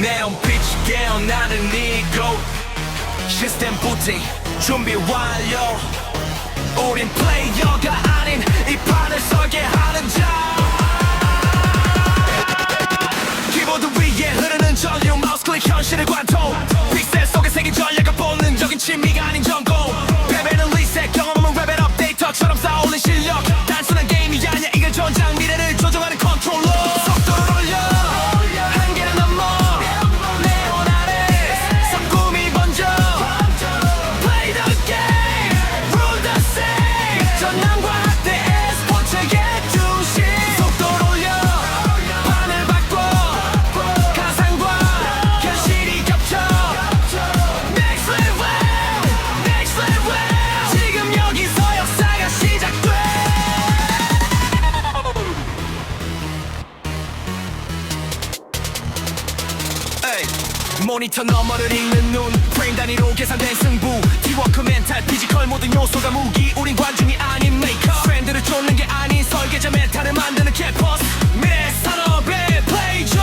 내온빛이 깨어나는 이곳 시스템 부팅 준비 완료. 우린 플레이어가 아닌 이 판을 설계 모니터 너머를 읽는 눈 프레임 단위로 계산된 승부. 팀워크 멘탈 피지컬 모든 요소가 무기. 우린 관중이 아닌 메이커 트렌드를 쫓는 게 아닌 설계자 메타를 만드는 캠퍼스 미래 산업의 플레이존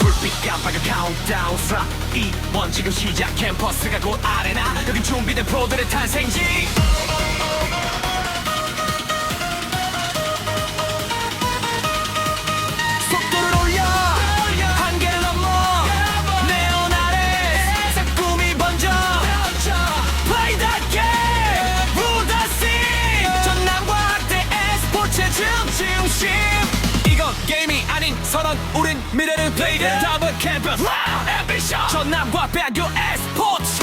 불빛 깜빡여 카운트다운 스라 2원 지금 시작 캠퍼스가 곧 아레나. 여긴 준비된 프로들의 탄생지 스포츠의 중심 이건 게임이 아닌 선언 우린 미래를 play the double campus. Ambition. 전남과 배교의 스포츠